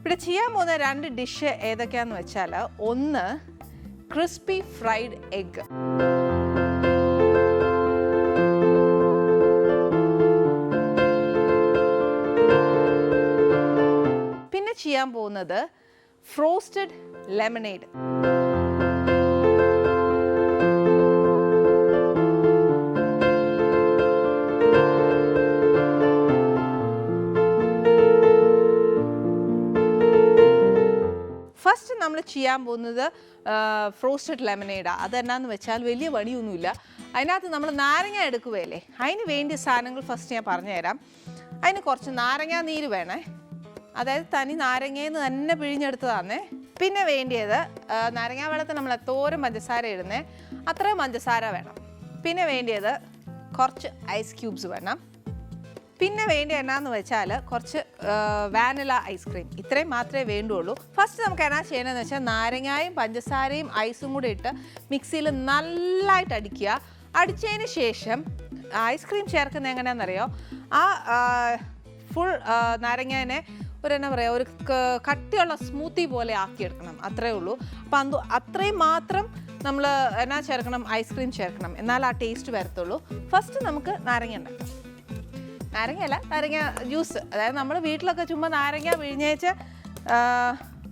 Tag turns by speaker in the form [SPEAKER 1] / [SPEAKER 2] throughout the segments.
[SPEAKER 1] ഇവിടെ ചെയ്യാൻ പോകുന്ന രണ്ട് ഡിഷ് ഏതൊക്കെയാന്ന് വെച്ചാൽ ഒന്ന് ക്രിസ്പി ഫ്രൈഡ് എഗ് പിന്നെ ചെയ്യാൻ പോകുന്നത് ഫ്രോസ്റ്റഡ് ലെമണേഡ്. നമ്മൾ ചെയ്യാൻ പോകുന്നത് ഫ്രോസ്റ്റഡ് ലെമനേഡാണ് അതെന്നാന്ന് വെച്ചാൽ വലിയ പണിയൊന്നുമില്ല. അതിനകത്ത് നമ്മൾ നാരങ്ങ എടുക്കുകയല്ലേ? അതിന് വേണ്ടിയ സാധനങ്ങൾ ഫസ്റ്റ് ഞാൻ പറഞ്ഞുതരാം. അതിന് കുറച്ച് നാരങ്ങ നീര് വേണേ. അതായത് തനി നാരങ്ങയിൽ നിന്ന് തന്നെ പിഴിഞ്ഞെടുത്തതാണേ പിന്നെ വേണ്ടിയത് നാരങ്ങാ വെള്ളത്തിൽ നമ്മൾ എത്തോരം പഞ്ചസാര ഇടുന്നേ അത്രയും പഞ്ചസാര വേണം. പിന്നെ വേണ്ടിയത് കുറച്ച് ഐസ് ക്യൂബ്സ് വേണം. പിന്നെ വേണ്ടി എന്നാന്ന് വെച്ചാൽ കുറച്ച് വാനില ഐസ്ക്രീം ഇത്രയും മാത്രമേ വേണ്ടുള്ളൂ. ഫസ്റ്റ് നമുക്ക് എന്നാ ചെയ്യണമെന്ന് വെച്ചാൽ നാരങ്ങായും പഞ്ചസാരയും ഐസും കൂടി ഇട്ട് മിക്സിയിൽ നല്ലതായിട്ട് അടിക്കുക. അടിച്ചതിന് ശേഷം ഐസ്ക്രീം ചേർക്കുന്നത് എങ്ങനെയാണെന്നറിയോ? ആ ഫുൾ നാരങ്ങേനെ ഒരു എന്നാ പറയുക ഒരു കട്ടിയുള്ള സ്മൂത്തി പോലെ ആക്കിയെടുക്കണം. അത്രേ ഉള്ളൂ. അപ്പം അത് അത്രയും മാത്രം നമ്മൾ എന്നാ ചേർക്കണം? ഐസ്ക്രീം ചേർക്കണം. എന്നാൽ ആ ടേസ്റ്റ് വരത്തുള്ളൂ. ഫസ്റ്റ് നമുക്ക് നാരങ്ങ ഉണ്ടാക്കാം. നാരങ്ങയല്ല നാരങ്ങ ജ്യൂസ് അതായത് നമ്മൾ വീട്ടിലൊക്കെ ചുമ്മാ നാരങ്ങ പിഴിഞ്ഞേച്ച്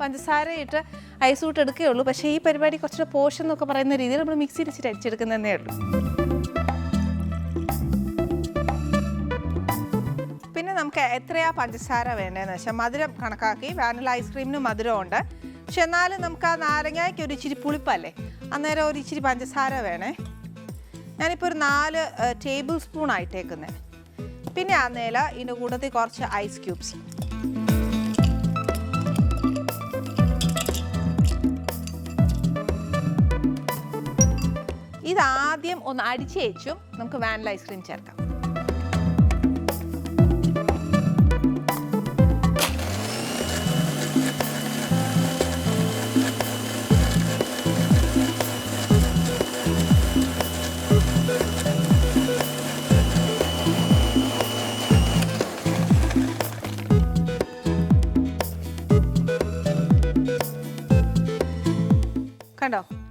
[SPEAKER 1] പഞ്ചസാരയിട്ട് ഐസ് കൂട്ട് എടുക്കുകയുള്ളൂ. പക്ഷേ ഈ പരിപാടി കുറച്ചുകൂടെ പോഷൻ എന്നൊക്കെ പറയുന്ന രീതിയിൽ നമ്മൾ മിക്സിയിൽ ഇടിച്ചിട്ട് അടിച്ചെടുക്കുന്നതേ ഉള്ളൂ. പിന്നെ നമുക്ക് എത്രയാ പഞ്ചസാര വേണ്ടതെന്ന് വെച്ചാൽ മധുരം കണക്കാക്കി വാനില ഐസ്ക്രീമിന് മധുരമുണ്ട്. പക്ഷെ എന്നാലും നമുക്ക് ആ നാരങ്ങയ്ക്ക് ഒരു ഇച്ചിരി പുളിപ്പല്ലേ? അന്നേരം ഒരു ഇച്ചിരി പഞ്ചസാര വേണേ. ഞാനിപ്പോൾ ഒരു നാല് ടേബിൾ സ്പൂൺ ആയിട്ടേക്കുന്നത് പിന്നെ ആ നില ഇതിന്റെ കൂട്ടത്തിൽ കുറച്ച് ഐസ് ക്യൂബ്സ് ഇതാദ്യം ഒന്ന് അടിച്ചേച്ചും നമുക്ക് വാനില ഐസ്ക്രീം ചേർക്കാം.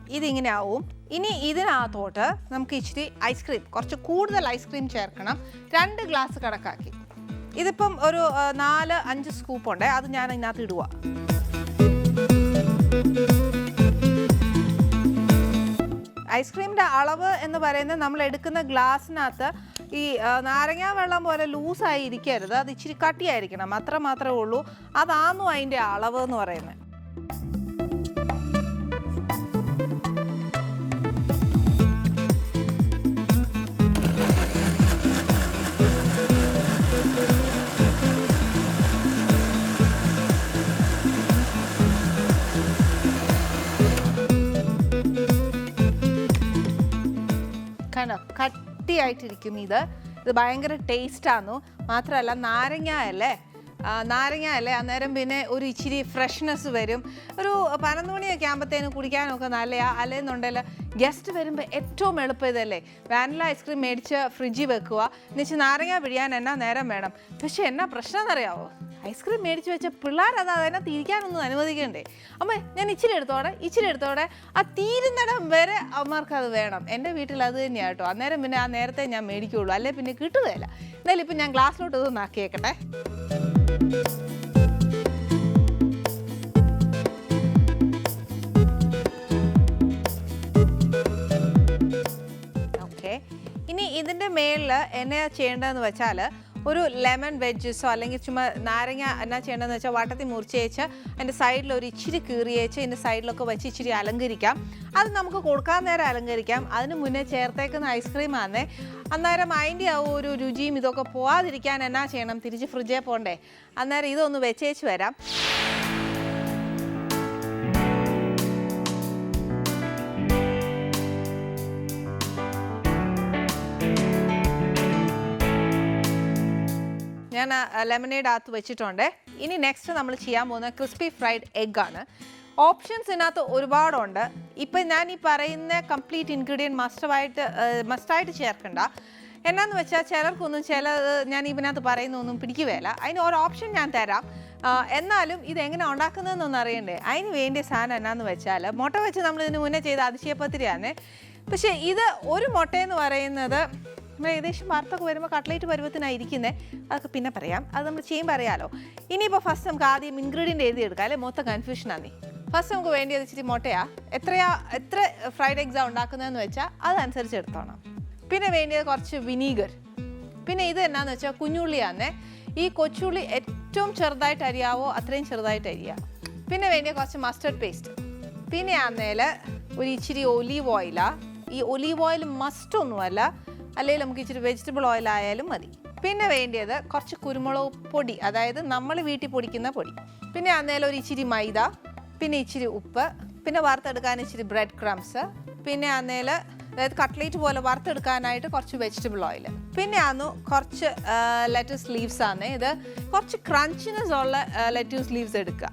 [SPEAKER 1] ഇതിങ്ങനെ ആവും ഇനി ഇതിനകത്തോട്ട് നമുക്ക് ഇച്ചിരി ഐസ്ക്രീം കുറച്ച് കൂടുതൽ ഐസ്ക്രീം ചേർക്കണം. രണ്ട് ഗ്ലാസ് കണക്കാക്കി. ഇതിപ്പം ഒരു നാല് അഞ്ച് സ്കൂപ്പ് ഉണ്ട്. അത് ഞാൻ ഇതിനകത്ത് ഇടുക ഐസ്ക്രീമിന്റെ അളവ് എന്ന് പറയുന്നത് നമ്മൾ എടുക്കുന്ന ഗ്ലാസ്സിനകത്ത് ഈ നാരങ്ങ വെള്ളം പോലെ ലൂസായി ഇരിക്കരുത്. അത് ഇച്ചിരി കട്ടിയായിരിക്കണം. അത്ര മാത്രമേ ഉള്ളൂ. അതാന്നു അതിന്റെ അളവ് എന്ന് പറയുന്നത്. കണ്ടോ കട്ടിയായിട്ടിരിക്കും ഇത്. ഇത് ഭയങ്കര ടേസ്റ്റാന്നു മാത്രമല്ല നാരങ്ങ അല്ലേ? നാരങ്ങ അല്ലേ? അന്നേരം പിന്നെ ഒരു ഇച്ചിരി ഫ്രഷ്നെസ് വരും. ഒരു പതിനൊന്ന് മണിയൊക്കെ ആകുമ്പോഴത്തേനും കുടിക്കാനൊക്കെ നല്ലയാ അല്ലെന്നുണ്ടല്ലോ ഗസ്റ്റ് വരുമ്പോൾ ഏറ്റവും എളുപ്പം ഇതല്ലേ വാനില ഐസ്ക്രീം മേടിച്ച് ഫ്രിഡ്ജിൽ വെക്കുക. എന്നുവെച്ച് നാരങ്ങ പിഴിയാൻ എന്നാ നേരം വേണം. പക്ഷെ എന്നാ പ്രശ്നം എന്നറിയാവോ ഐസ്ക്രീം മേടിച്ച് വെച്ച പിള്ളേർ അത് തിരിക്കാനൊന്നും അനുവദിക്കണ്ടേ? അമ്മ ഞാൻ ഇച്ചിരി എടുത്തോടെ ഇച്ചിരി എടുത്തോടെ. ആ തീരുന്നിടം വരെ അമ്മമാർക്ക് അത് വേണം. എന്റെ വീട്ടിൽ അത് തന്നെയാണ് കേട്ടോ. അന്നേരം പിന്നെ ആ നേരത്തെ ഞാൻ മേടിക്കുകയുള്ളൂ അല്ലെ പിന്നെ കിട്ടുകയില്ല. എന്നാലും ഇപ്പം ഞാൻ ഗ്ലാസ്സിലോട്ട് ഇതൊന്ന് ആക്കിയേക്കട്ടെ. ഓക്കെ ഇനി ഇതിന്റെ മേളിൽ എന്നാ ചെയ്യേണ്ടതെന്ന് വെച്ചാൽ ഒരു ലെമൺ വെജ്ജസോ അല്ലെങ്കിൽ ചുമ്മാ നാരങ്ങ എന്നാ ചെയ്യേണ്ടതെന്ന് വെച്ചാൽ വട്ടത്തിൽ മുറിച്ചേച്ച് അതിന്റെ സൈഡിൽ ഒരു ഇച്ചിരി കീറിയേച്ച് ഇതിന്റെ സൈഡിലൊക്കെ വെച്ച് ഇച്ചിരി അലങ്കരിക്കാം. അത് നമുക്ക് കൊടുക്കാൻ നേരം അലങ്കരിക്കാം. അതിന് മുന്നേ ചേർത്തേക്കുന്ന ഐസ്ക്രീം ആണേ അന്നേരം അതിന്റെ ആ ഒരു രുചിയും ഇതൊക്കെ പോവാതിരിക്കാൻ എന്നാ ചെയ്യണം? തിരിച്ച് ഫ്രിഡ്ജിൽ പോകണ്ടേ അന്നേരം ഇതൊന്ന് വെച്ചേച്ച് വരാം. ഞാൻ ലെമനേഡ് അകത്ത് വെച്ചിട്ടുണ്ട്. ഇനി നെക്സ്റ്റ് നമ്മൾ ചെയ്യാൻ പോകുന്നത് ക്രിസ്പി ഫ്രൈഡ് എഗ് ആണ്. ഓപ്ഷൻസ് ഇതിനകത്ത് ഒരുപാടുണ്ട്. ഇപ്പം ഞാൻ ഈ പറയുന്ന കംപ്ലീറ്റ് ഇൻഗ്രീഡിയന്റ് മസ്റ്റായിട്ട് മസ്റ്റായിട്ട് ചേർക്കണ്ട. എന്നാന്ന് വെച്ചാൽ ചിലർക്കൊന്നും ചില ഞാൻ ഇതിനകത്ത് പറയുന്നൊന്നും പിടിക്കുകയില്ല. അതിന് ഒരു ഓപ്ഷൻ ഞാൻ തരാം. എന്നാലും ഇത് എങ്ങനെ ഉണ്ടാക്കുന്നതെന്നൊന്നും അറിയണ്ടേ. അതിന് വേണ്ടിയ സാധനം എന്നാന്ന് വെച്ചാൽ മുട്ട വെച്ച് നമ്മൾ ഇതിന് മുന്നേ ചെയ്ത അതിശയപത്രിയാണ് പക്ഷേ ഇത് ഒരു മുട്ടയെന്ന് പറയുന്നത് ഏകദേശം വറുത്തൊക്കെ വരുമ്പോൾ കട്ട്ലേറ്റ് പരുവത്തിനായിരിക്കുന്നത് അതൊക്കെ പിന്നെ പറയാം. അത് നമ്മൾ ചെയ്യുമ്പോൾ അറിയാലോ. ഇനിയിപ്പോൾ ഫസ്റ്റ് നമുക്ക് ആദ്യം ഇൻഗ്രീഡിയന്റ് എഴുതി എടുക്കാം അല്ലെ? മൊത്തം കൺഫ്യൂഷനാണ് ഫസ്റ്റ് നമുക്ക് വേണ്ടിയത് ഇച്ചിരി മുട്ടയാ. എത്രയാ എത്ര ഫ്രൈഡ് എഗ്സാ ഉണ്ടാക്കുന്നതെന്ന് വെച്ചാൽ അതനുസരിച്ച് എടുത്തോണം. പിന്നെ വേണ്ടിയത് കുറച്ച് വിനീഗർ പിന്നെ ഇത് എന്നാന്ന് വെച്ചാൽ കുഞ്ഞുള്ളിയാന്നേ. ഈ കൊച്ചുള്ളി ഏറ്റവും ചെറുതായിട്ട് അരിയാവോ അത്രയും ചെറുതായിട്ട് അരിയാം. പിന്നെ വേണ്ടിയ കുറച്ച് മസ്റ്റർഡ് പേസ്റ്റ് പിന്നെ ആന്നേൽ ഒരു ഇച്ചിരി ഒലീവ് ഓയിലാണ് ഈ ഒലീവ് ഓയിൽ മസ്റ്റ് ഒന്നുമല്ല അല്ലെങ്കിൽ നമുക്ക് ഇച്ചിരി വെജിറ്റബിൾ ഓയിൽ ആയാലും മതി. പിന്നെ വേണ്ടിയത് കുറച്ച് കുരുമുളക് പൊടി അതായത് നമ്മൾ വീട്ടിൽ പൊടിക്കുന്ന പൊടി. പിന്നെ അന്നേരം ഒരു ഇച്ചിരി മൈദ പിന്നെ ഇച്ചിരി ഉപ്പ് പിന്നെ വറുത്തെടുക്കാൻ ഇച്ചിരി ബ്രെഡ് ക്രംസ് പിന്നെ അന്നേൽ അതായത് കട്ട്ലേറ്റ് പോലെ വറുത്തെടുക്കാനായിട്ട് കുറച്ച് വെജിറ്റബിൾ ഓയിൽ പിന്നെ ആന്നു കുറച്ച് ലെറ്റസ് ലീവ്സ് ആണ്. ഇത് കുറച്ച് ക്രഞ്ചിനെസ് ഉള്ള ലെറ്റസ് ലീവ്സ് എടുക്കുക.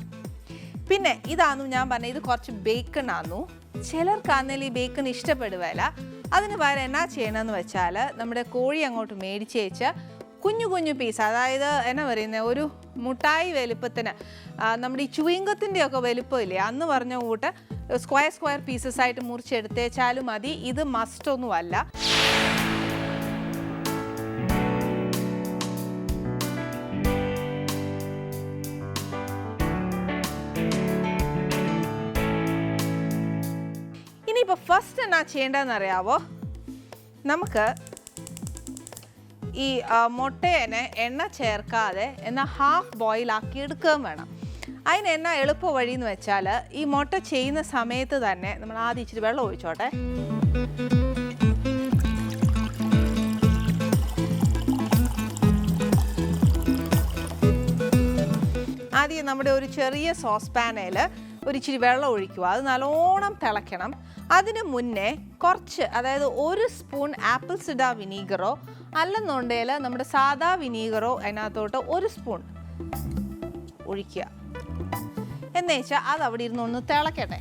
[SPEAKER 1] പിന്നെ ഇതാന്നു ഞാൻ പറഞ്ഞത് ഇത് കുറച്ച് ബേക്കൺ ആന്നു. ചിലർക്കാന്നേൽ ഈ ബേക്കൺ ഇഷ്ടപ്പെടുകയില്ല അതിന് പകരം എന്നാ ചെയ്യണമെന്ന് വെച്ചാൽ നമ്മുടെ കോഴി അങ്ങോട്ട് മേടിച്ച് വെച്ച് കുഞ്ഞു കുഞ്ഞു പീസ് അതായത് എന്നാ പറയുന്നത് ഒരു മുട്ടായി വലുപ്പത്തിന് നമ്മുടെ ഈ ചുവിങ്കത്തിന്റെ ഒക്കെ വലുപ്പമില്ലേ അന്ന് പറഞ്ഞ കൂട്ട് സ്ക്വയർ സ്ക്വയർ പീസസ് ആയിട്ട് മുറിച്ചെടുത്തേച്ചാലും മതി. ഇത് മസ്റ്റ് ഇനിയിപ്പോൾ ഫസ്റ്റ് എന്നാ ചെയ്യേണ്ടതെന്ന് അറിയാവോ നമുക്ക് ഈ മുട്ടേനെ എണ്ണ ചേർക്കാതെ എന്നാൽ ഹാഫ് ബോയിൽ ആക്കി എടുക്കുകയും വേണം. അതിന് എന്നാ എളുപ്പ വഴി എന്ന് വെച്ചാൽ ഈ മുട്ട ചെയ്യുന്ന സമയത്ത് തന്നെ നമ്മൾ ആദ്യം ഇച്ചിരി വെള്ളം ഒഴിച്ചോട്ടെ. ആദ്യം നമ്മുടെ ഒരു ചെറിയ സോസ് പാനയിൽ ഒരു ഇച്ചിരി വെള്ളം ഒഴിക്കുക. അത് നല്ലോണം തിളയ്ക്കണം. അതിന് മുന്നേ കുറച്ച് അതായത് ഒരു സ്പൂൺ ആപ്പിൾ സിഡ വിനീഗറോ അല്ലെന്നുണ്ടെങ്കിൽ നമ്മുടെ സാദാ വിനീഗറോ അതിനകത്തോട്ട് ഒരു സ്പൂൺ ഒഴിക്കുക. എന്നുവെച്ചാൽ അത് അവിടെ ഇരുന്ന് ഒന്ന് തിളക്കട്ടെ.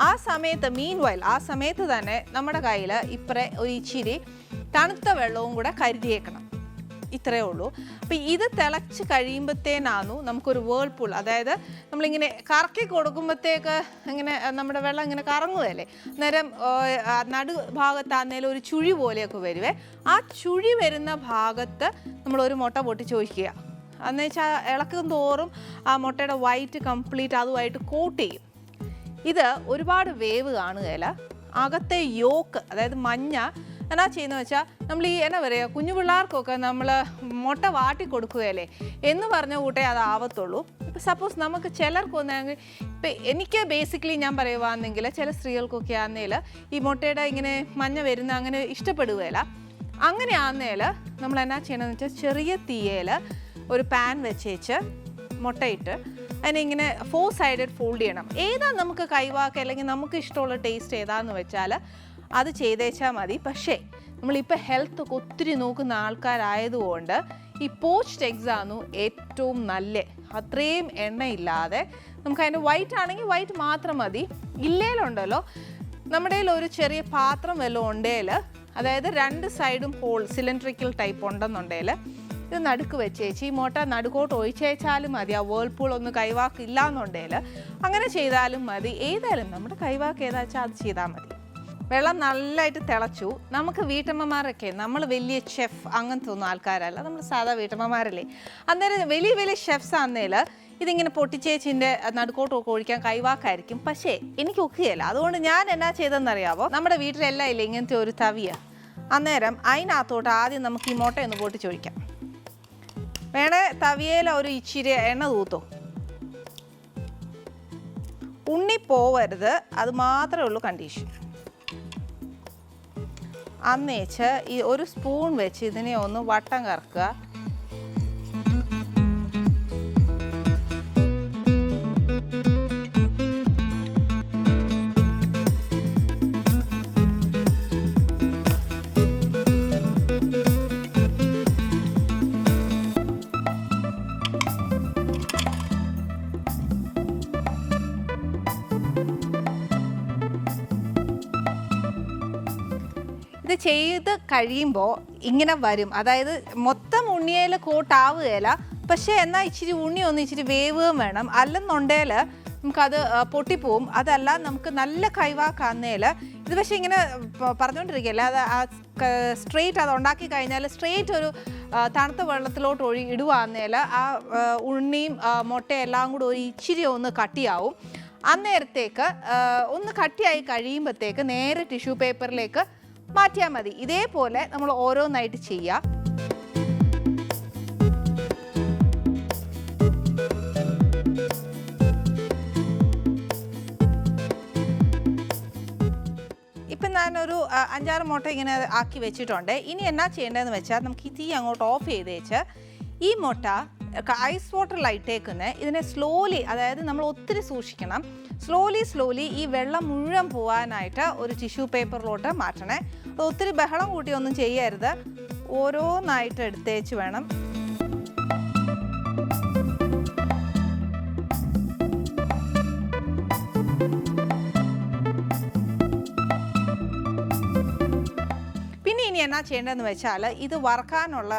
[SPEAKER 1] ആ സമയത്ത് മീൻ വയൽ ആ സമയത്ത് തന്നെ നമ്മുടെ കയ്യിൽ ഇപ്പറേ ഒരു ഇച്ചിരി തണുത്ത വെള്ളവും കൂടെ കരുതിയേക്കണം. ഇത്രയേ ഉള്ളൂ. അപ്പം ഇത് തിളച്ച് കഴിയുമ്പോഴത്തേനാന്നു നമുക്കൊരു വേൾപൂൾ അതായത് നമ്മളിങ്ങനെ കറക്കി കൊടുക്കുമ്പോഴത്തേക്ക് ഇങ്ങനെ നമ്മുടെ വെള്ളം ഇങ്ങനെ കറങ്ങുകയല്ലേ? അന്നേരം നടുഭാഗത്താന്നേലും ഒരു ചുഴി പോലെയൊക്കെ വരുവേ. ആ ചുഴി വരുന്ന ഭാഗത്ത് നമ്മളൊരു മുട്ട പൊട്ടി ചോദിക്കുക എന്ന് വെച്ചാൽ ഇളക്കും തോറും ആ മുട്ടയുടെ വൈറ്റ് കംപ്ലീറ്റ് അതുമായിട്ട് കോട്ട് ചെയ്യും. ഇത് ഒരുപാട് വേവ് കാണുകയില്ല. അകത്തെ യോക്ക് അതായത് മഞ്ഞ എന്നാ ചെയ്യുന്നത് വെച്ചാൽ നമ്മൾ ഈ എന്നാ പറയുക കുഞ്ഞു പിള്ളേർക്കൊക്കെ നമ്മൾ മുട്ട വാട്ടി കൊടുക്കുകയല്ലേ? എന്ന് പറഞ്ഞ കൂട്ടേ അത് ആവത്തുള്ളൂ. ഇപ്പം സപ്പോസ് നമുക്ക് ചിലർക്കൊന്നാണെങ്കിൽ ഇപ്പം എനിക്ക് ബേസിക്കലി ഞാൻ പറയുവാണെങ്കിൽ ചില സ്ത്രീകൾക്കൊക്കെ ആണെങ്കിൽ ഈ മുട്ടയുടെ ഇങ്ങനെ മഞ്ഞ വരുന്ന അങ്ങനെ ഇഷ്ടപ്പെടുകയില്ല അങ്ങനെ ആന്നേൽ നമ്മൾ എന്നാ ചെയ്യണമെന്ന് വെച്ചാൽ ചെറിയ തീയേൽ ഒരു പാൻ വെച്ചേച്ച് മുട്ടയിട്ട് അതിനിങ്ങനെ ഫോർ സൈഡഡ് ഫോൾഡ് ചെയ്യണം. ഏതാ നമുക്ക് കൈവാക്കുക അല്ലെങ്കിൽ നമുക്ക് ഇഷ്ടമുള്ള ടേസ്റ്റ് ഏതാന്ന് വെച്ചാൽ അത് ചെയ്തേച്ചാൽ മതി. പക്ഷേ നമ്മളിപ്പോൾ ഹെൽത്ത് ഒക്കെ ഒത്തിരി നോക്കുന്ന ആൾക്കാരായതുകൊണ്ട് ഈ പോസ്റ്റ് എഗ്സാന്നു ഏറ്റവും നല്ല. അത്രയും എണ്ണയില്ലാതെ നമുക്ക് അതിന്റെ വൈറ്റ് ആണെങ്കിൽ വൈറ്റ് മാത്രം മതി. ഇല്ലേലുണ്ടല്ലോ നമ്മുടെ ഒരു ചെറിയ പാത്രം വല്ലതും ഉണ്ടേൽ അതായത് രണ്ട് സൈഡും ഹോൾ സിലിണ്ടറിക്കൽ ടൈപ്പ് ഉണ്ടെന്നുണ്ടെങ്കിൽ ഇത് നടുക്ക് വെച്ചേച്ച് ഈ മോട്ട നടുക്കോട്ട് ഒഴിച്ചേച്ചാലും മതി. ആ വേൾപൂൾ ഒന്ന് കൈവാക്കില്ല എന്നുണ്ടെങ്കിൽ അങ്ങനെ ചെയ്താലും മതി. ഏതായാലും നമ്മുടെ കൈവാക്ക് ഏതാച്ചാൽ അത് ചെയ്താൽ മതി. വെള്ളം നല്ലതായിട്ട് തിളച്ചു. നമുക്ക് വീട്ടമ്മമാരൊക്കെ നമ്മൾ വലിയ ഷെഫ് അങ്ങനത്തെ ഒന്നും ആൾക്കാരല്ല. നമ്മൾ സാധാ വീട്ടമ്മമാരല്ലേ. അന്നേരം വലിയ വലിയ ഷെഫ്സ് ആന്നേൽ ഇതിങ്ങനെ പൊട്ടിച്ചേച്ചിന്റെ നടുക്കോട്ടൊക്കെ ഒഴിക്കാൻ കൈവാക്കായിരിക്കും. പക്ഷേ എനിക്ക് ഒക്കുകയില്ല. അതുകൊണ്ട് ഞാൻ എന്നാ ചെയ്തെന്നറിയാവോ നമ്മുടെ വീട്ടിലെല്ലാം ഇല്ലേ ഇങ്ങനത്തെ ഒരു തവിയ? അന്നേരം അതിനകത്തോട്ട് ആദ്യം നമുക്ക് ഈ മുട്ട ഒന്ന് പൊട്ടിച്ചൊഴിക്കാം വേണേ തവിയയിൽ ഒരു ഇച്ചിരി എണ്ണ തൂത്തോ? ഉണ്ണി പോവരുത്. അത് മാത്രമേ ഉള്ളൂ കണ്ടീഷൻ അന്നേച്ച് ഈ ഒരു സ്പൂൺ വെച്ച് ഇതിനെ ഒന്ന് വട്ടം കറക്കുക. ചെയ്ത് കഴിയുമ്പോൾ ഇങ്ങനെ വരും. അതായത് മൊത്തം ഉണ്ണിയേൽ കോട്ടാവുകയില്ല. പക്ഷേ എന്നാൽ ഇച്ചിരി ഉണ്ണി ഒന്ന് ഇച്ചിരി വേവുകയും വേണം. അല്ലെന്നുണ്ടെങ്കിൽ നമുക്കത് പൊട്ടിപ്പോവും. അതല്ല നമുക്ക് നല്ല കൈവാക്കാന്നേൽ ഇത് പക്ഷേ ഇങ്ങനെ പറഞ്ഞുകൊണ്ടിരിക്കുകയല്ല? അത് ആ സ്ട്രെയിറ്റ് അത് ഉണ്ടാക്കി കഴിഞ്ഞാൽ സ്ട്രെയിറ്റ് ഒരു തണുത്ത വെള്ളത്തിലോട്ട് ഒഴി ഇടുവാന്നേൽ ആ ഉണ്ണിയും മുട്ടയും എല്ലാം കൂടി ഒരു ഇച്ചിരി ഒന്ന് കട്ടിയാവും. അന്നേരത്തേക്ക് ഒന്ന് കട്ടിയായി കഴിയുമ്പോഴത്തേക്ക് നേരെ ടിഷ്യൂ പേപ്പറിലേക്ക് മാറ്റിയാൽ മതി. ഇതേപോലെ നമ്മൾ ഓരോന്നായിട്ട് ചെയ്യുക ഞാനൊരു അഞ്ചാറ് മുട്ട ഇങ്ങനെ ആക്കി വെച്ചിട്ടുണ്ട്. ഇനി എന്നാ ചെയ്യേണ്ടതെന്ന് വെച്ചാൽ നമുക്ക് ഈ തീ അങ്ങോട്ട് ഓഫ് ചെയ്ത് വെച്ച് ഈ മുട്ട ഐസ് വാട്ടറിലായിട്ടേക്കുന്ന ഇതിനെ സ്ലോലി അതായത് നമ്മൾ ഒത്തിരി സൂക്ഷിക്കണം. സ്ലോലി സ്ലോലി ഈ വെള്ളം മുഴുവൻ പോകാനായിട്ട് ഒരു ടിഷ്യൂ പേപ്പറിലോട്ട് മാറ്റണേ. ഒത്തിരി ബഹളം കൂട്ടിയൊന്നും ചെയ്യരുത്. ഓരോന്നായിട്ട് എടുത്തേച്ച് വേണം. എന്നാ ചെയ്യേണ്ടതെന്ന് വെച്ചാൽ ഇത് വറക്കാനുള്ള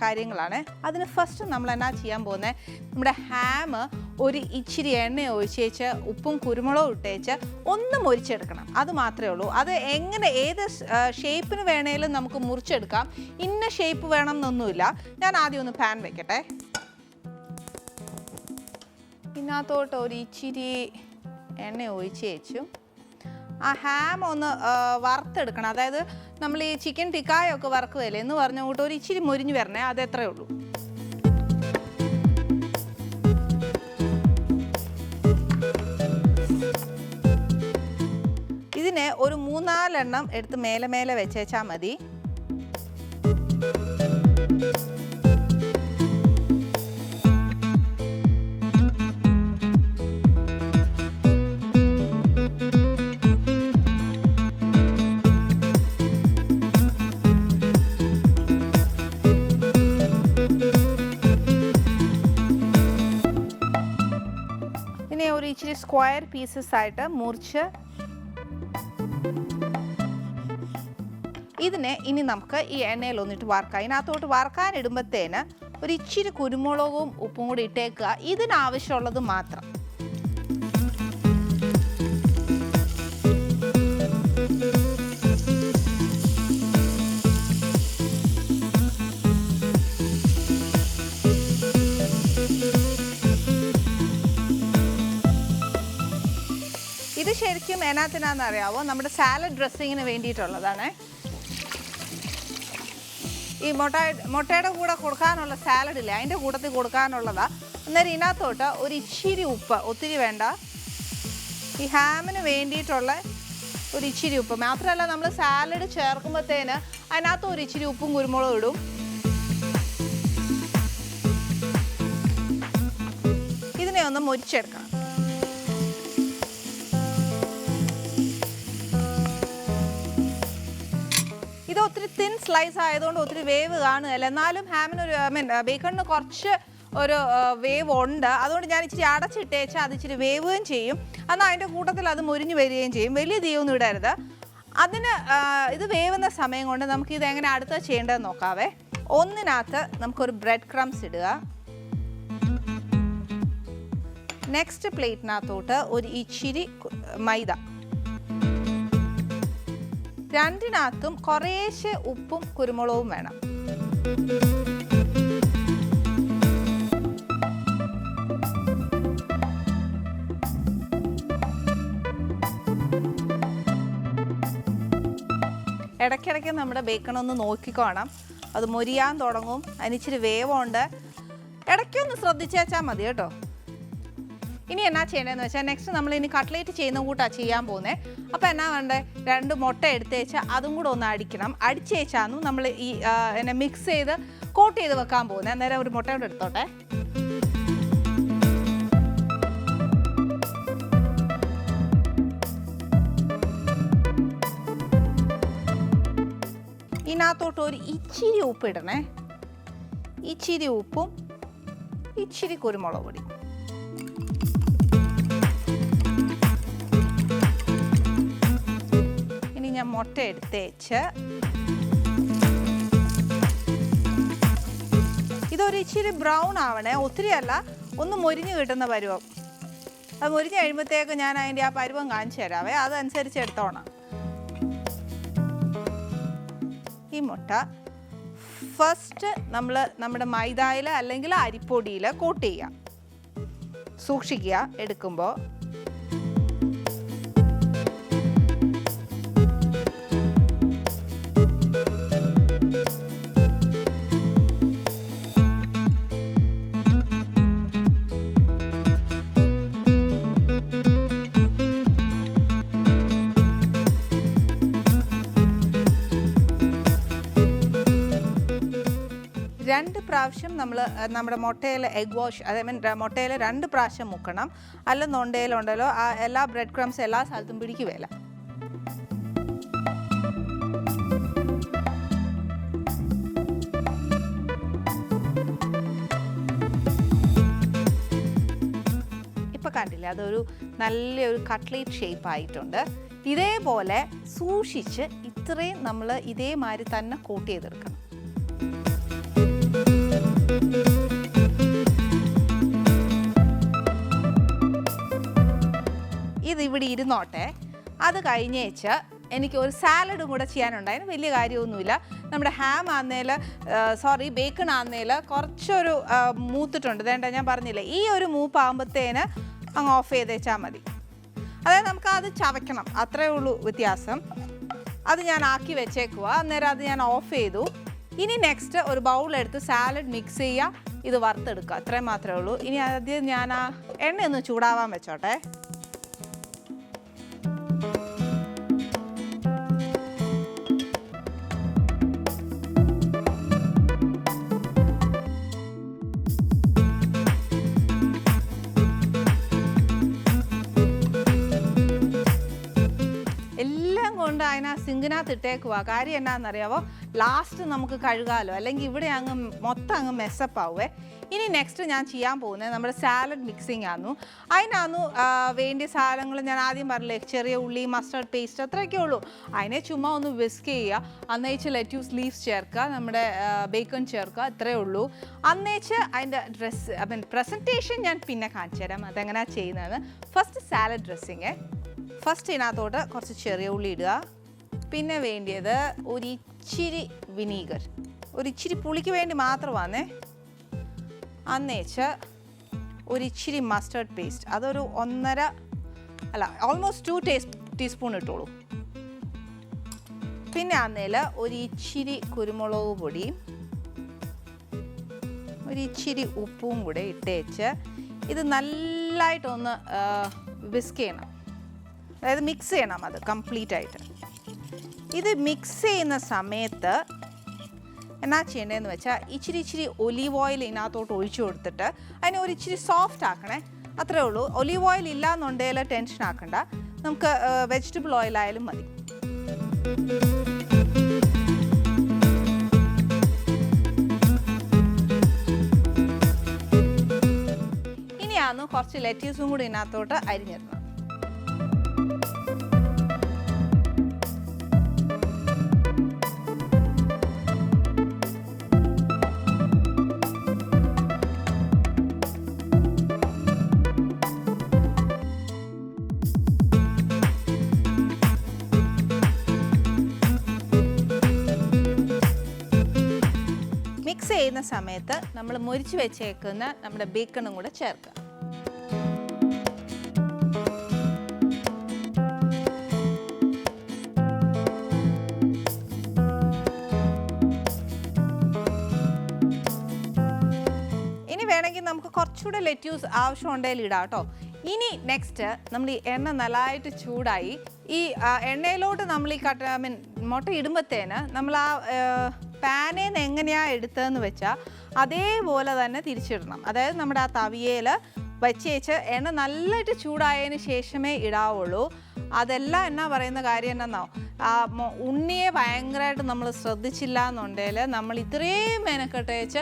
[SPEAKER 1] കാര്യങ്ങളാണ്. അതിന് ഫസ്റ്റ് നമ്മൾ എന്നാ ചെയ്യാൻ പോകുന്നത് നമ്മുടെ ഹാമ് ഒരു ഇച്ചിരി എണ്ണ ഒഴിച്ചേച്ച് ഉപ്പും കുരുമുളകും ഇട്ടേച്ച് ഒന്ന് മുരിച്ചെടുക്കണം അത് മാത്രമേ ഉള്ളൂ. അത് എങ്ങനെ ഏത് ഷേപ്പിന് വേണേലും നമുക്ക് മുറിച്ചെടുക്കാം. ഇന്ന ഷേപ്പ് വേണം എന്നൊന്നുമില്ല. ഞാൻ ആദ്യം ഒന്ന് പാൻ വെക്കട്ടെ. ഇതിനകത്തോട്ട് ഒരു ഇച്ചിരി എണ്ണ ഒഴിച്ച് വെച്ചു ആ ഹാം ഒന്ന് വറുത്തെടുക്കണം. അതായത് നമ്മൾ ഈ ചിക്കൻ ടിക്കായൊക്കെ വറക്കുമല്ലേ എന്ന് പറഞ്ഞ കൂട്ട് ഒരു ഇച്ചിരി മുരിഞ്ഞ് വരണേ അത് എത്രയേ ഉള്ളൂ. ഇതിനെ ഒരു മൂന്നാലെണ്ണം എടുത്ത് മേലെ മേലെ വെച്ചേച്ചാൽ മതി. സ്ക്വയർ പീസസ് ആയിട്ട് മുറിച്ച് ഇതിനെ ഇനി നമുക്ക് ഈ എണ്ണയിൽ ഒന്നിട്ട് വറക്കാം. ഇതിനകത്തോട്ട് വറക്കാൻ ഇടുമ്പത്തേന് ഒരു ഇച്ചിരി കുരുമുളകും ഉപ്പും കൂടി ഇട്ടേക്കുക. ഇതിനാവശ്യമുള്ളത് മാത്രം. എന്നാത്തിനാന്ന് അറിയാവോ നമ്മുടെ സാലഡ് ഡ്രസ്സിങ്ങിന് വേണ്ടിയിട്ടുള്ളതാണ്. ഈ മുട്ട മുട്ടയുടെ കൂടെ കൊടുക്കാനുള്ള സാലഡ് ഇല്ലേ? അതിന്റെ കൂട്ടത്തിൽ കൊടുക്കാനുള്ളതാ. അന്നേരം ഇതിനകത്തോട്ട് ഒരു ഇച്ചിരി ഉപ്പ് ഒത്തിരി വേണ്ട. ഈ ഹാമിന് വേണ്ടിയിട്ടുള്ള ഒരു ഇച്ചിരി ഉപ്പ്. മാത്രമല്ല നമ്മൾ സാലഡ് ചേർക്കുമ്പോഴത്തേന് അതിനകത്ത് ഒരു ഇച്ചിരി ഉപ്പും കുരുമുളകും ഇടും. ഇതിനെ ഒന്ന് മുരിച്ചെടുക്കണം. ഇത് ഒത്തിരി തിൻ സ്ലൈസ് ആയതുകൊണ്ട് ഒത്തിരി വേവ് കാണുകയല്ല. എന്നാലും ഹാമിന് ഒരു ഐ മീൻ ബേക്കണിന് കുറച്ച് ഒരു വേവ് ഉണ്ട്. അതുകൊണ്ട് ഞാൻ ഇച്ചിരി അടച്ചിട്ടേച്ചാൽ അത് ഇച്ചിരി വേവുകയും ചെയ്യും. എന്നാൽ അതിന്റെ കൂട്ടത്തിൽ അത് മുരിഞ്ഞു വരികയും ചെയ്യും. വലിയ തീയൊന്നും ഇടരുത്. അതിന് ഇത് വേവുന്ന സമയം കൊണ്ട് നമുക്ക് ഇത് എങ്ങനെ അടുത്ത ചെയ്യേണ്ടതെന്ന് നോക്കാവേ. ഒന്നിനകത്ത് നമുക്കൊരു ബ്രെഡ് ക്രംസ് ഇടുക. നെക്സ്റ്റ് പ്ലേറ്റിനകത്തോട്ട് ഒരു ഇച്ചിരി മൈദ. രണ്ടിനകത്തും കുറേശ്ശെ ഉപ്പും കുരുമുളകും വേണം. ഇടയ്ക്കിടയ്ക്ക് നമ്മുടെ ബേക്കൺ ഒന്ന് നോക്കിക്കോണം അത് മൊരിയാൻ തുടങ്ങും. അതിനിച്ചിരി വേവുണ്ട്. ഇടയ്ക്കൊന്ന് ശ്രദ്ധിച്ചേച്ചാൽ മതി കേട്ടോ. ഇനി എന്നാ ചെയ്യേണ്ടതെന്ന് വെച്ചാൽ നെക്സ്റ്റ് നമ്മൾ ഇനി കട്ട്ലേറ്റ് ചെയ്യുന്ന കൂട്ടാണ് ചെയ്യാൻ പോകുന്നത് അപ്പോൾ എന്നാ വേണ്ടേ? രണ്ട് മുട്ട എടുത്തേച്ച് അതും കൂടെ ഒന്ന് അടിക്കണം. അടിച്ചേച്ചാന്നും നമ്മൾ ഈ എന്നെ മിക്സ് ചെയ്ത് കോട്ട് ചെയ്ത് വെക്കാൻ പോകുന്നത് അന്നേരം ഒരു മുട്ട കൂടെ എടുത്തോട്ടെ. ഇതിനകത്തോട്ട് ഒരു ഇച്ചിരി ഉപ്പ് ഇടണേ. ഇച്ചിരി ഉപ്പും ഇച്ചിരി കുരുമുളക് പൊടി. മുട്ട എടുത്തേച്ച് ഇതൊരു ഇച്ചിരി ബ്രൗൺ ആവണേ. ഒത്തിരി അല്ല ഒന്ന് മുരിഞ്ഞ് കിട്ടുന്ന പരുവം. അത് മുരിഞ്ഞ് കഴിയുമ്പോഴത്തേക്ക് ഞാൻ അതിന്റെ ആ പരുവം കാണിച്ചു തരാവേ. അതനുസരിച്ച് എടുത്തോണം. ഈ മുട്ട ഫസ്റ്റ് നമ്മൾ നമ്മുടെ മൈദയിൽ അല്ലെങ്കിൽ അരിപ്പൊടിയിൽ കോട്ട് ചെയ്യുക സൂക്ഷിക്കുക എടുക്കുമ്പോൾ പ്രാവശ്യം നമ്മൾ നമ്മുടെ മുട്ടയിൽ എഗ് വാഷ് അതേ മീൻ മുട്ടയിൽ രണ്ട് പ്രാവശ്യം മുക്കണം. അല്ല നൊണ്ടയിലുണ്ടല്ലോ ആ എല്ലാ ബ്രെഡ് ക്രംസ് എല്ലാ സ്ഥലത്തും പിടിക്കുകയില്ല. കണ്ടില്ലേ അതൊരു നല്ലൊരു കട്ട്ലേറ്റ് ഷേപ്പ് ആയിട്ടുണ്ട്. ഇതേപോലെ സൂക്ഷിച്ച് ഇത്രയും നമ്മൾ ഇതേമാതിരി തന്നെ കോട്ട് ചെയ്തെടുക്കണം ഇത് ഇവിടെ ഇരുന്നോട്ടെ. അത് കഴിഞ്ഞേച്ച് എനിക്ക് ഒരു സാലഡും കൂടെ ചെയ്യാനുണ്ടായിരുന്നു. വലിയ കാര്യമൊന്നുമില്ല. നമ്മുടെ ഹാം ആന്നേൽ സോറി ബേക്കൺ ആന്നേൽ കുറച്ചൊരു മൂത്തിട്ടുണ്ട്. വേണ്ട ഞാൻ പറഞ്ഞില്ലേ ഈ ഒരു മൂപ്പാകുമ്പോഴത്തേന് അങ്ങ് ഓഫ് ചെയ്തേച്ചാൽ മതി. അതായത് നമുക്ക് അത് ചവയ്ക്കണം. അത്രേ ഉള്ളൂ വ്യത്യാസം. അത് ഞാൻ ആക്കി വെച്ചേക്കുക അന്നേരം അത് ഞാൻ ഓഫ് ചെയ്തു. ഇനി നെക്സ്റ്റ് ഒരു ബൗളെടുത്ത് സാലഡ് മിക്സ് ചെയ്യുക ഇത് വറുത്തെടുക്കുക. അത്രയും മാത്രമേ ഉള്ളൂ. ഇനി ആദ്യം ഞാൻ ആ എണ്ണയൊന്ന് ചൂടാവാൻ വെച്ചോട്ടെ. സിങ്കിനകത്ത് ഇട്ടേക്കുവാ കാര്യം എന്നാണെന്നറിയാവോ ലാസ്റ്റ് നമുക്ക് കഴുകാലോ. അല്ലെങ്കിൽ ഇവിടെ അങ്ങ് മൊത്തം അങ്ങ് മെസ്സപ്പ് ആവുമേ ഇനി നെക്സ്റ്റ് ഞാൻ ചെയ്യാൻ പോകുന്നത് നമ്മുടെ സാലഡ് മിക്സിംഗ് ആന്നു. അതിനാന്നു വേണ്ടിയ സാധനങ്ങൾ ഞാൻ ആദ്യം പറഞ്ഞില്ലേ ചെറിയ ഉള്ളി മസ്റ്റർഡ് പേസ്റ്റ് അത്രയൊക്കെ ഉള്ളൂ. അതിനെ ചുമ്മാ ഒന്ന് വിസ്ക് ചെയ്യുക. അന്നേച്ച് ലെറ്റ്യൂസ് ലീവ്സ് ചേർക്കുക. നമ്മുടെ ബേക്കൺ ചേർക്കുക. ഇത്രയേ ഉള്ളൂ. അന്നേച്ച് അതിന്റെ ഡ്രസ്സ് ഐ മീൻ പ്രസന്റേഷൻ ഞാൻ പിന്നെ കാണിച്ചു തരാം. അതെങ്ങനെയാണ് ചെയ്യുന്നത് ഫസ്റ്റ് സാലഡ് ഡ്രസ്സിങ് ഫസ്റ്റ് ഇതിനകത്തോട്ട് കുറച്ച് ചെറിയ ഉള്ളി ഇടുക. പിന്നെ വേണ്ടിയത് ഒരിച്ചിരി വിനീഗർ. ഒരിച്ചിരി പുളിക്ക് വേണ്ടി മാത്രമാണേ അന്നേച്ച് ഒരിച്ചിരി മസ്റ്റർഡ് പേസ്റ്റ് അതൊരു ഒന്നര അല്ല ഓൾമോസ്റ്റ് ടു ടേസ് ടീസ്പൂൺ ഇട്ടോളൂ. പിന്നെ അന്നേൽ ഒരിച്ചിരി കുരുമുളക് പൊടി ഒരിച്ചിരി ഉപ്പും കൂടെ ഇട്ടേച്ച് ഇത് നല്ലതായിട്ടൊന്ന് വിസ്ക് ചെയ്യണം. അതായത് മിക്സ് ചെയ്യണം അത് കംപ്ലീറ്റ് ആയിട്ട്. ഇത് മിക്സ് ചെയ്യുന്ന സമയത്ത് എന്നാ ചെയ്യേണ്ടതെന്ന് വെച്ചാൽ ഇച്ചിരി ഇച്ചിരി ഒലീവ് ഓയിൽ ഇതിനകത്തോട്ട് ഒഴിച്ചു കൊടുത്തിട്ട് അതിനെ ഒരു ഇച്ചിരി സോഫ്റ്റ് ആക്കണേ. അത്രേ ഉള്ളൂ. ഒലീവ് ഓയിൽ ഇല്ല എന്നുണ്ടെങ്കിൽ ടെൻഷൻ ആക്കണ്ട. നമുക്ക് വെജിറ്റബിൾ ഓയിൽ ആയാലും മതി. ഇനിയാന്ന് കുറച്ച് ലെറ്റീസും കൂടി ഇതിനകത്തോട്ട് അരിഞ്ഞിടണം. ചെയ്യുന്ന സമയത്ത് നമ്മൾ മുരിച്ച് വെച്ചേക്കുന്ന നമ്മുടെ ബേക്കണും കൂടെ ചേർക്കുക. ഇനി നമുക്ക് കുറച്ചുകൂടെ ലെറ്റ്യൂസ് ആവശ്യമുണ്ടെങ്കിൽ ഇടാം കേട്ടോ. ഇനി നെക്സ്റ്റ് നമ്മൾ ഈ എണ്ണ നല്ലതായിട്ട് ചൂടായി. ഈ എണ്ണയിലോട്ട് നമ്മൾ ഈ കട്ട ഐ മീൻ മുട്ട ഇടുമ്പത്തേന് നമ്മൾ ആ പാനയിൽ നിന്ന് എങ്ങനെയാണ് എടുത്തതെന്ന് വെച്ചാൽ അതേപോലെ തന്നെ തിരിച്ചിടണം. അതായത് നമ്മുടെ ആ തവിയേൽ വച്ചേച്ച് എണ്ണ നല്ലതായിട്ട് ചൂടായതിന് ശേഷമേ ഇടാവുള്ളൂ. അതെല്ലാം എന്നാ പറയുന്ന കാര്യം എന്നാണോ ആ ഉണ്ണിയെ ഭയങ്കരമായിട്ട് നമ്മൾ ശ്രദ്ധിച്ചില്ല എന്നുണ്ടെങ്കിൽ നമ്മൾ ഇത്രയും മെനക്കെട്ടേച്ച്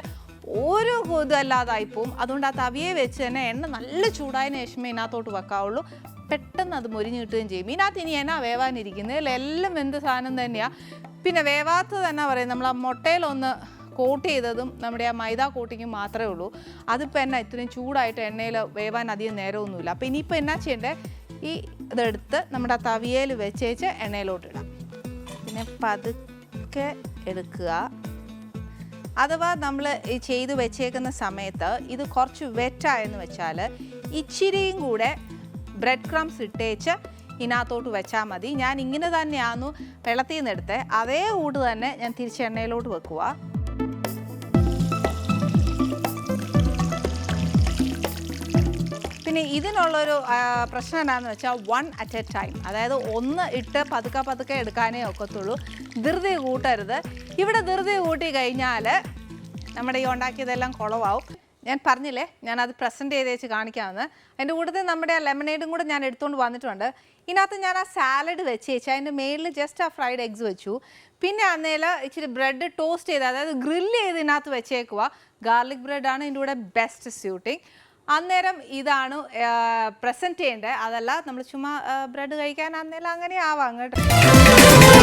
[SPEAKER 1] ഓരോ ഇതല്ലാതായി പോവും. അതുകൊണ്ട് ആ തവിയെ വെച്ച് തന്നെ എണ്ണ നല്ല ചൂടായതിനു ശേഷമേ ഇതിനകത്തോട്ട് വെക്കാവുള്ളൂ. പെട്ടെന്ന് അത് മുരിഞ്ഞ് കിട്ടുകയും ചെയ്യും. ഇതിനകത്ത് ഇനി എന്നാ വേവാനിരിക്കുന്നത് എല്ലാം എന്ത് സാധനം തന്നെയാണ് പിന്നെ വേവാത്തത് എന്നാ പറയും നമ്മൾ ആ മുട്ടയിലൊന്ന് കോട്ട് ചെയ്തതും നമ്മുടെ ആ മൈദ കോട്ടിങ്ങും മാത്രമേ ഉള്ളൂ. അതിപ്പോൾ എന്നാ ഇത്രയും ചൂടായിട്ട് എണ്ണയിൽ വേവാൻ അധികം നേരമൊന്നുമില്ല. അപ്പോൾ ഇനിയിപ്പോൾ എന്നാ ചെയ്യേണ്ടത് ഈ ഇതെടുത്ത് നമ്മുടെ ആ തവിയയിൽ വെച്ചേച്ച് എണ്ണയിലോട്ട് ഇടാം. പിന്നെ പതുക്കെ എടുക്കുക. അഥവാ നമ്മൾ ഈ ചെയ്ത് വെച്ചേക്കുന്ന സമയത്ത് ഇത് കുറച്ച് വെറ്റായെന്ന് വെച്ചാൽ ഇച്ചിരിയും കൂടെ ബ്രെഡ് ക്രംസ് ഇട്ടേച്ച് ഇതിനകത്തോട്ട് വെച്ചാൽ മതി. ഞാൻ ഇങ്ങനെ തന്നെയാന്നു വെള്ളത്തിൽ നിന്ന് എടുത്തത് അതേ കൂട്ട് തന്നെ ഞാൻ തിരിച്ച് എണ്ണയിലോട്ട് വെക്കുക പിന്നെ ഇതിനുള്ളൊരു പ്രശ്നം എന്താണെന്ന് വെച്ചാൽ വൺ അറ്റ് എ ടൈം അതായത് ഒന്ന് ഇട്ട് പതുക്കെ പതുക്കെ എടുക്കാനേ ഒക്കത്തുള്ളൂ. ധൃതി കൂട്ടരുത്. ഇവിടെ ധൃതി കൂട്ടി കഴിഞ്ഞാൽ നമ്മുടെ ഈ ഉണ്ടാക്കിയതെല്ലാം കുളവാവും. ഞാൻ പറഞ്ഞില്ലേ ഞാൻ അത് പ്രസന്റ് ചെയ്ത് വെച്ച് കാണിക്കാമെന്ന്. അതിന്റെ കൂടുതൽ നമ്മുടെ ആ ലെമനേഡും കൂടെ ഞാൻ എടുത്തുകൊണ്ട് വന്നിട്ടുണ്ട്. ഇതിനകത്ത് ഞാൻ ആ സാലഡ് വെച്ച് വെച്ച് അതിന്റെ മേളിൽ ജസ്റ്റ് ആ ഫ്രൈഡ് എഗ്സ് വെച്ചു. പിന്നെ അന്നേല ഇച്ചിരി ബ്രെഡ് ടോസ്റ്റ് ചെയ്ത് അതായത് ഗ്രില്ല് ചെയ്ത് ഇതിനകത്ത് വെച്ചേക്കുക ഗാർലിക് ബ്രെഡാണ് ഇതിന്റെ കൂടെ ബെസ്റ്റ് സ്യൂട്ടിങ് അന്നേരം ഇതാണ് പ്രസന്റ് ചെയ്യേണ്ടത്. അതല്ല നമ്മൾ ചുമ്മാ ബ്രെഡ് കഴിക്കാൻ അന്നേരം അങ്ങനെ ആവാം കേട്ടോ